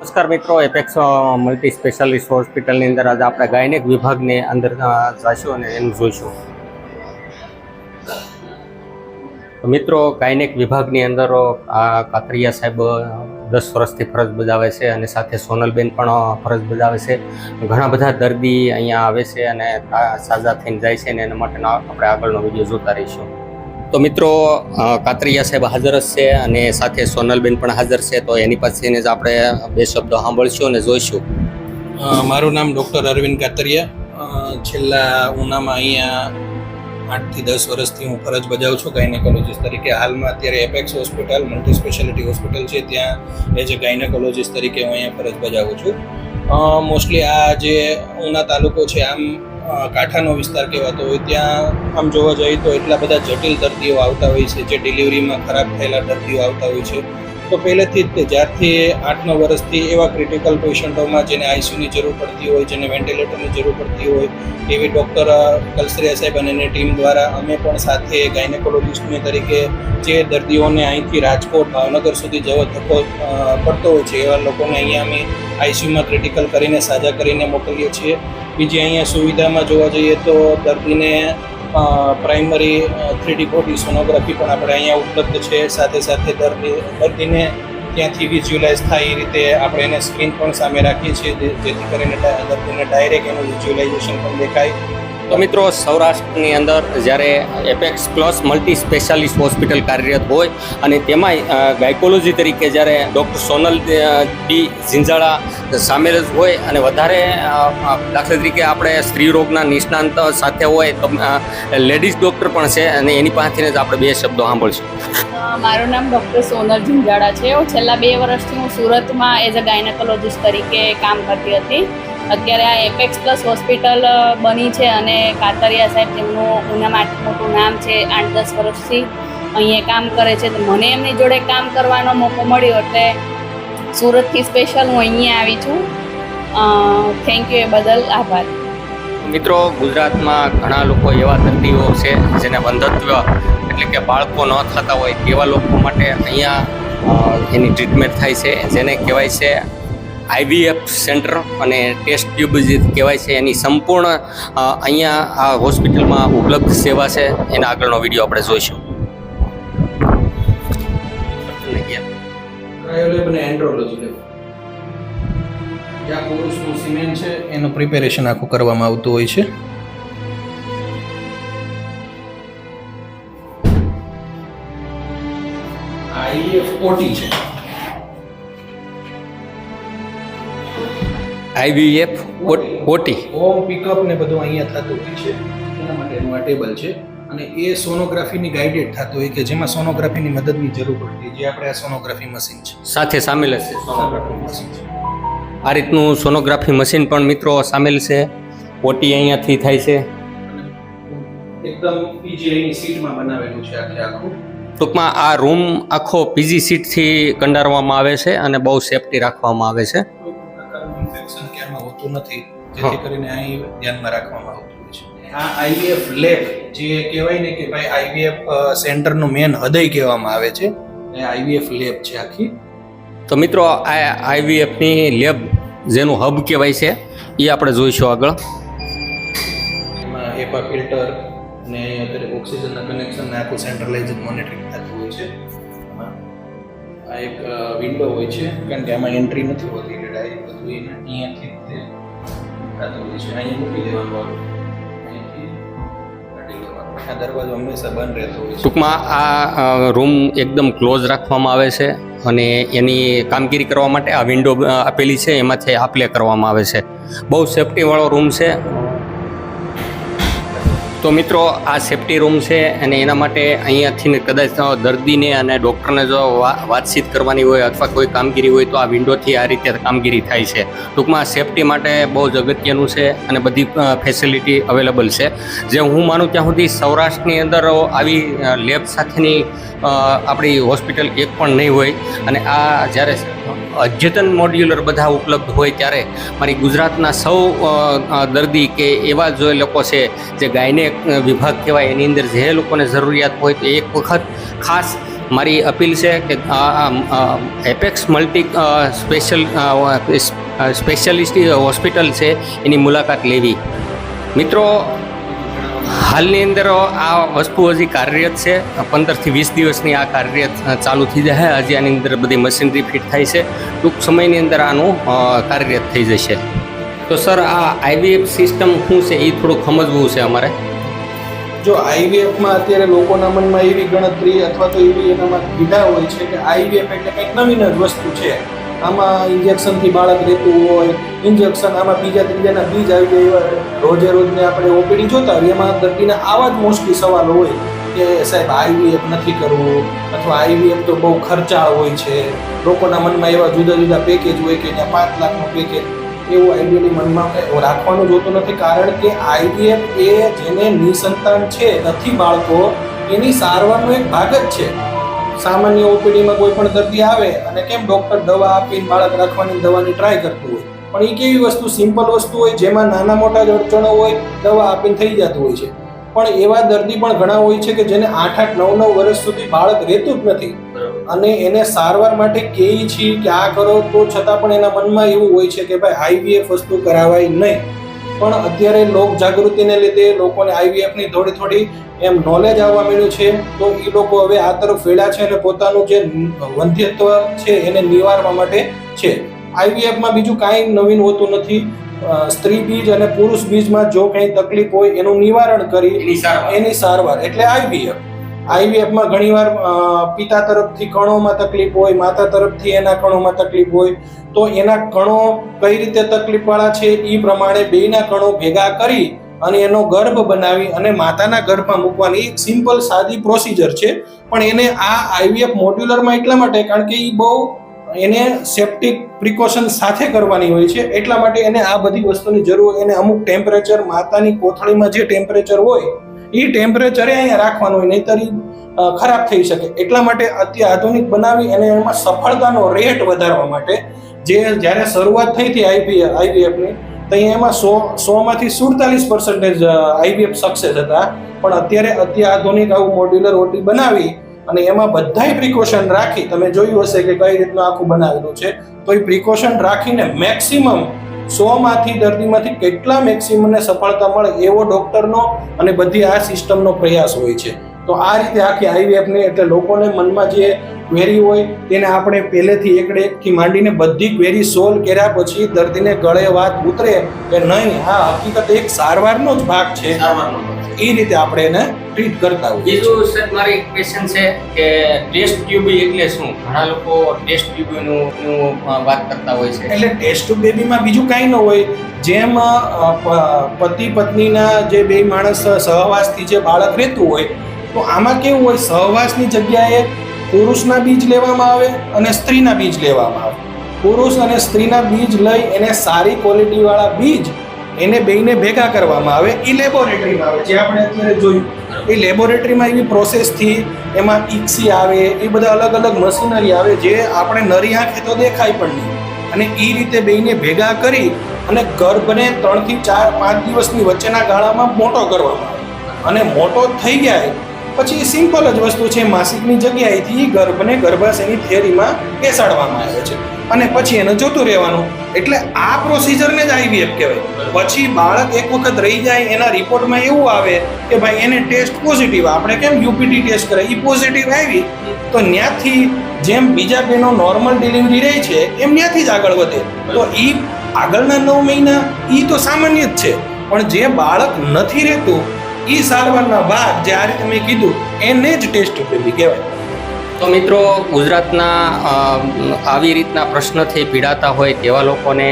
નમસ્કાર મિત્રો apex multi specialist હોસ્પિટલની અંદર આજે આપણે ગાયનેક વિભાગની અંદર જઈશું અને એનું જોઈશું. મિત્રો, ગાયનેક વિભાગની અંદર આ કાતરિયા સાહેબ દસ વર્ષથી ફરજ બજાવે છે અને સાથે સોનલબેન પણ ફરજ બજાવે છે. ઘણા બધા દર્દી અહીંયા આવે છે અને સાજા થઈને જાય છે અને એના માટેનો આપણે આગળનો વીડિયો જોતા રહીશું. તો મિત્રો કાતરિયા સાહેબ હાજર છે અને સાથે સોનલબેન પણ હાજર છે. તો એની પાસેને જ આપણે બે શબ્દો સાંભળશું અને જોઈશું. મારું નામ ડૉક્ટર અરવિંદ કાતરિયા. છેલ્લા ઉનામાં અહીંયા આઠથી દસ વર્ષથી હું ફરજ બજાવું છું ગાયનેકોલોજીસ્ટ તરીકે. હાલમાં અત્યારે apex hospital, multi speciality hospital છે. ત્યાં એઝ જ ગાયનેકોલોજીસ્ટ તરીકે હું અહીંયા ફરજ બજાવું છું. મોસ્ટલી આ જે ઉના તાલુકો છે, આમ કાંઠાનો વિસ્તાર કહેવાતો હોય, ત્યાં આમ જોવા જઈએ તો એટલા બધા જટિલ દર્દીઓ આવતા હોય છે, જે ડિલિવરીમાં ખરાબ થયેલા દર્દીઓ આવતા હોય છે. તો પહેલેથી જ જ્યારથી આઠ નવ વર્ષથી એવા ક્રિટિકલ પેશન્ટોમાં જેને આઈસીયુની જરૂર પડતી હોય, જેને વેન્ટિલેટરની જરૂર પડતી હોય, એવી ડૉક્ટર કલસરિયા સાહેબ અને એની ટીમ દ્વારા અમે પણ સાથે ગાયનેકોલોજીસ્ટની તરીકે જે દર્દીઓને અહીંથી રાજકોટ, ભાવનગર સુધી જવો ધક્કો પડતો હોય છે, એવા લોકોને અહીંયા અમે આઈસીયુમાં ક્રિટિકલ કરીને, સાજા કરીને મોકલીએ છીએ. બીજી અહીંયા સુવિધામાં જોવા જઈએ તો દર્દીને પ્રાઇમરી થ્રીડી બોડી સોનોગ્રાફી પણ આપણે અહીંયા ઉપલબ્ધ છે. સાથે સાથે દર્દી, દર્દીને ત્યાંથી વિઝ્યુલાઇઝ થાય એ રીતે આપણે એને સ્ક્રીન પણ સામે રાખીએ છીએ. જેથી કરીને દર્દીને ડાયરેક્ટ એનું વિઝ્યુલાઇઝેશન પણ દેખાય. તો મિત્રો, સૌરાષ્ટ્રની અંદર જ્યારે apex plus multi specialist hospital કાર્યરત હોય અને તેમાંય ગાયકોલોજી તરીકે જ્યારે ડૉક્ટર સોનલ ડી ઝિંઝાળા સામેલ જ હોય અને વધારે દાખલા તરીકે આપણે સ્ત્રી રોગના નિષ્ણાંત સાથે હોય તો લેડીઝ ડૉક્ટર પણ છે અને એની પાસેથી જ આપણે બે શબ્દો સાંભળશું. મારું નામ ડૉક્ટર સોનલ ઝુંઝાડા છે. હું છેલ્લા બે વર્ષથી હું સુરતમાં એઝ અ ગાયનેકોલોજીસ્ટ તરીકે કામ કરતી હતી. અત્યારે આ એપેક્સ પ્લસ હોસ્પિટલ બની છે અને કાતરિયા સાહેબ જેમનું ઉનામાં મોટું નામ છે, આઠ દસ વર્ષથી અહીંયા કામ કરે છે. તો મને એમની જોડે કામ કરવાનો મોકો મળ્યો એટલે સુરતથી સ્પેશિયલ હું અહીંયા આવી છું. થેન્ક યુ એ બદલ આભાર. મિત્રો, ગુજરાતમાં ઘણા લોકો એવા દર્દીઓ છે જેને વંધત્વ એટલે કે બાળકો ન થતા હોય તેવા લોકો માટે અહીંયા એની ટ્રીટમેન્ટ થાય છે. જેને કહેવાય છે આઈવીએફ સેન્ટર અને ટેસ્ટ ટ્યુબ જે કહેવાય છે, એની સંપૂર્ણ અહીંયા આ હોસ્પિટલમાં ઉપલબ્ધ સેવા છે. એના આગળનો વીડિયો આપણે જોઈશું. એનું પ્રિપેરેશન આખું કરવામાં આવતું હોય છે. આઈએફ ઓટી છે. IVF OT. હોમ પિકઅપ ને બધું અહીંયા થતું હોય છે. એના માટેનું આ ટેબલ છે. અને એ સોનોગ્રાફીની ગાઈડેડ થતું હોય કે જેમાં સોનોગ્રાફીની મદદની જરૂર પડતી જે આપણે આ સોનોગ્રાફી મશીન છે. સાથે સામેલ હશે. સોનોગ્રાફી મશીન છે. આ રીતનું સોનોગ્રાફી મશીન પણ મિત્રો સામેલ છે. ઓટી અહીંયાથી થાય છે. એકદમ પીજીઆઈની સીટમાં બનાવેલું છે આખે આખું. ટૂંકમાં આ રૂમ આખો પીજી સીટથી કંડારવામાં આવે છે અને બહુ સેફટી રાખવામાં આવે છે. હોતું નથી જેથી કરીને અહીં ધ્યાનમાં રાખવામાં આવતું હોય છે. આ આઈવીએફ લેબ જે કહેવાય ને કે ભાઈ આઈવીએફ સેન્ટરનું મેન હૃદય કહેવામાં આવે છે એ આઈવીએફ લેબ છે આખી. તો મિત્રો આ આઈવીએફની લેબ જેનું હબ કહેવાય છે એ આપણે જોઈશું આગળ. એમાં એપા ફિલ્ટર ને અત્યારે ઓક્સિજનના કનેક્શનને આખું સેન્ટ્રલાઇઝ મોનિટરિંગ થતું હોય છે. આ એક વિન્ડો હોય છે. કારણ કે આમાં એન્ટ્રી નથી હોતી, એટલે ડાયરેક્ટ બધું એને અહીંયાથી તે થતું હોય છે. અહીંયા મૂકી દેવાનું દરવાજો હંમેશા બંધ રહેતો હોય ટૂંકમાં આ રૂમ એકદમ ક્લોઝ રાખવામાં આવે છે અને એની કામગીરી કરવા માટે આ વિન્ડો આપેલી છે. એમાંથી આપલે કરવામાં આવે છે. બહુ સેફટીવાળો રૂમ છે. તો મિત્રો, આ સેફટી રૂમ છે અને એના માટે અહીંયાથી કદાચ દર્દીને અને ડૉક્ટરને જો વાતચીત કરવાની હોય અથવા કોઈ કામગીરી હોય તો આ વિન્ડોથી આ રીતે કામગીરી થાય છે. ટૂંકમાં સેફટી માટે બહુ જ અગત્યનું છે અને બધી ફેસિલિટી અવેલેબલ છે. જે હું માનું ત્યાં સુધી સૌરાષ્ટ્રની અંદર આવી લેબ સાથેની આપણી હોસ્પિટલ એક પણ નહીં હોય. અને આ જ્યારે અદ્યતન મોડ્યુલર બધા ઉપલબ્ધ હોય ત્યારે મારી ગુજરાતના સૌ દર્દી કે એવા જો લોકો છે જે ગાયનેક વિભાગ કહેવાય, એની અંદર જે લોકોને જરૂરિયાત હોય તો એક વખત ખાસ મારી અપીલ છે કે apex multi special specialist hospital છે, એની મુલાકાત લેવી. મિત્રો, હાલની અંદર આ વસ્તુ હજી કાર્યરત છે. પંદરથી વીસ દિવસની આ કાર્યરત ચાલુ થઈ જાય હજી આની અંદર બધી મશીનરી ફિટ થાય છે. ટૂંક સમયની અંદર આનું કાર્યરત થઈ જશે. તો સર, આ આઈવીએફ સિસ્ટમ શું છે એ થોડુંક સમજવું છે અમારે. જો આઈવીએફમાં અત્યારે લોકોના મનમાં એવી ગણતરી અથવા તો એવી એનામાં કીધા હોય છે કે આઈવીએફ એટલે કંઈક નવીન જ વસ્તુ છે. આમાં ઇન્જેક્શનથી બાળક રહેતું હોય ઇન્જેક્શન આમાં બીજા ત્રીજાના બીજ આવી ગયા એવા રોજે રોજને આપણે ઓપીડી જોતા હોઈએ, એમાં દર્દીના આવા જ મોસ્ટલી સવાલો હોય કે સાહેબ આઈવીએફ નથી કરવું અથવા આઈવીએફ તો બહુ ખર્ચાળ હોય છે. લોકોના મનમાં એવા જુદા જુદા પેકેજ હોય કે ત્યાં પાંચ લાખનું પેકેજ એવું આઈડિયલી મનમાં રાખવાનું જોતું નથી. કારણ કે આઈબીએફ એ જેને નિસંતાન છે, નથી બાળકો, એની સારવારનો એક ભાગ જ છે. સામાન્ય ઓપીડીમાં કોઈ પણ દર્દી આવે અને કેમ ડૉક્ટર દવા આપીને બાળક રાખવાની દવાની ટ્રાય કરતું હોય. પણ એ કેવી વસ્તુ સિમ્પલ વસ્તુ હોય, જેમાં નાના મોટા જ અડચણો હોય, દવા આપીને થઈ જતું હોય છે. પણ એવા દર્દી પણ ઘણા હોય છે કે જેને આઠ આઠ નવ નવ વર્ષ સુધી બાળક રહેતું જ નથી. અને એને સારવાર માટે કહીએ છીએ કે આ કરો તો છતાં પણ એના મનમાં એવું હોય છે કે ભાઈ આઈવીએફ વસ્તુ કરાવાય નહીં. પણ અત્યારે લોક જાગૃતિને લીધે લોકોને આઈવીએફની થોડી થોડી એમ નોલેજ આવવા મળ્યું છે. તો એ લોકો હવે આ તરફ વેળા છે અને પોતાનું જે વંધ્યત્વ છે એને નિવારવા માટે છે. આઈવીએફમાં બીજું કાંઈ નવીન હોતું નથી. સ્ત્રી બીજ અને પુરુષ બીજમાં જો કંઈ તકલીફ હોય એનું નિવારણ કરી એની એની સારવાર. એટલે આઈવીએફ આઈવીએફમાં ઘણીવાર પિતા તરફથી કણોમાં તકલીફ હોય, માતા તરફથી એના કણોમાં તકલીફ હોય, તો એના કણો કઈ રીતે તકલીફવાળા છે એ પ્રમાણે બેયના કણો ભેગા કરી અને એનો ગર્ભ બનાવી અને માતાના ગર્ભમાં મૂકવાની એક સિમ્પલ સાદી પ્રોસિજર છે. પણ એને આ આઈવીએફ મોડ્યુલરમાં એટલા માટે, કારણ કે એ બહુ એને સેપ્ટિક પ્રિકોશન સાથે કરવાની હોય છે, એટલા માટે એને આ બધી વસ્તુની જરૂર એને અમુક ટેમ્પરેચર, માતાની કોથળીમાં જે ટેમ્પરેચર હોય એ ટેમ્પરેચરે અહીંયા રાખવાનું હોય, નહીતર ખરાબ થઈ શકે. એટલા માટે અતિ આધુનિક બનાવી અને એમાં સફળતાનો રેટ વધારવા માટે જે જ્યારે શરૂઆત થઈ હતી આઈપી આઈપીએફની તો એમાં સો, સોમાંથી સુડતાલીસ પર્સન્ટેજ આઈપીએફ સક્સેસ હતા. પણ અત્યારે અત્યાધુનિક આવું મોડ્યુલર ઓટી બનાવી અને એમાં બધાય પ્રિકોશન રાખી, તમે જોયું હશે કે કઈ રીતનું આખું બનાવેલું છે, તો એ પ્રિકોશન રાખીને મેક્સિમમ સો માંથી દર્દીમાંથી કેટલા મેક્સિમને સફળતા મળે એવો ડૉક્ટરનો અને બધી આ સિસ્ટમનો પ્રયાસ હોય છે. તો આ રીતે આખી આઈવીએફને એટલે લોકોને મનમાં જે ક્વેરી હોય તેને આપણે પહેલેથી એકડે એકથી માંડીને બધી ક્વેરી સોલ્વ કર્યા પછી દર્દીને ગળે વાત ઉતરે કે નહીં, આ હકીકત એક સારવારનો જ ભાગ છે. એ રીતે આપણે એને ટ્રીટ કરતા હોઈએ. બીજું સર મારી એક ક્વેશ્ચન છે કે ટેસ્ટ ટ્યુબ એટલે શું? ઘણા લોકો ટેસ્ટ ટ્યુબીનું નું, વાત કરતા હોય છે. એટલે ટેસ્ટ ટુ બેબીમાં બીજું કાંઈ ન હોય. જેમ પતિ પત્નીના જે બે માણસ સહવાસથી જે બાળક રહેતું હોય તો આમાં કેવું હોય? સહવાસની જગ્યાએ પુરુષના બીજ લેવામાં આવે અને સ્ત્રીના બીજ લેવામાં આવે. પુરુષ અને સ્ત્રીના બીજ લઈ એને સારી ક્વોલિટીવાળા બીજ એને બેયને ભેગા કરવામાં આવે. એ લેબોરેટરીમાં આવે. જે આપણે અત્યારે જોયું, એ લેબોરેટરીમાં એવી પ્રોસેસથી એમાં ઇક્સી આવે, એ બધા અલગ અલગ મશીનરી આવે જે આપણે નરી આંખે તો દેખાય પણ નહીં. અને એ રીતે બેયને ભેગા કરી અને ગર્ભને ત્રણથી ચાર પાંચ દિવસની વચ્ચેના ગાળામાં મોટો કરવામાં આવે. અને મોટો થઈ જાય પછી સિમ્પલ જ વસ્તુ છે, માસિકની જગ્યાએથી ગર્ભને ગર્ભાશયની થિયરીમાં બેસાડવામાં આવે છે. અને પછી એને જોતું રહેવાનું. એટલે આ પ્રોસિજરને જ આઈવીએફ કહેવાય. પછી બાળક એક વખત રહી જાય, એના રિપોર્ટમાં એવું આવે કે ભાઈ એને ટેસ્ટ પોઝિટિવ આપણે કેમ યુપીટી ટેસ્ટ કરે એ પોઝિટિવ આવી, તો ત્યાંથી જેમ બીજા બેનો નોર્મલ ડિલિવરી રહે છે, એમ ત્યાંથી જ આગળ વધે. તો એ આગળના નવ મહિના એ તો સામાન્ય જ છે. પણ જે બાળક નથી રહેતું એ સારવારના ભાગ જે આ રીતે મેં કીધું, એને જ ટેસ્ટ બેબી કહેવાય. તો મિત્રો, ગુજરાતના આવી રીતના પ્રશ્નથી પીડાતા હોય તેવા લોકોને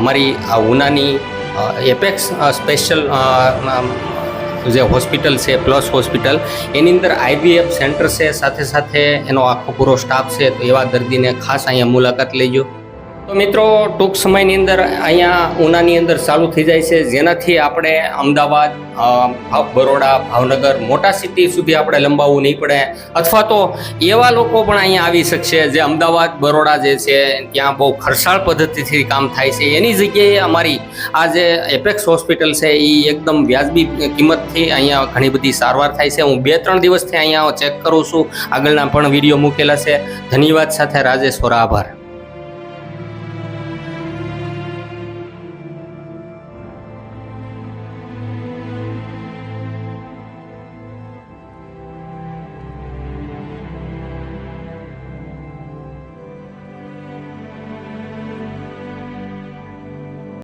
અમારી આ ઉનાની એપેક્સ સ્પેશિયલ જે હોસ્પિટલ છે, પ્લસ હોસ્પિટલ, એની અંદર આઈવીએફ સેન્ટર છે, સાથે સાથે એનો આખો પૂરો સ્ટાફ છે, તો એવા દર્દીને ખાસ અહીંયા મુલાકાત લેજો તો મિત્રો, ટૂંક સમયની અંદર અહીંયા ઉનાની અંદર ચાલુ થઈ જાય છે. જેનાથી આપણે અમદાવાદ બરોડા, ભાવનગર, મોટા સિટી સુધી આપણે લંબાવવું નહીં પડે. અથવા તો એવા લોકો પણ અહીંયા આવી શકશે જે અમદાવાદ, બરોડા જે છે, ત્યાં બહુ ખર્ચાળ પદ્ધતિથી કામ થાય છે. એની જગ્યાએ અમારી આ જે એપેક્સ હોસ્પિટલ છે એ એકદમ વ્યાજબી કિંમતથી અહીંયા ઘણી બધી સારવાર થાય છે. હું બે ત્રણ દિવસથી અહીંયા ચેક કરું છું. આગળના પણ વીડિયો મૂકેલા છે. ધન્યવાદ સાથે રાજેશ વોરા આભાર.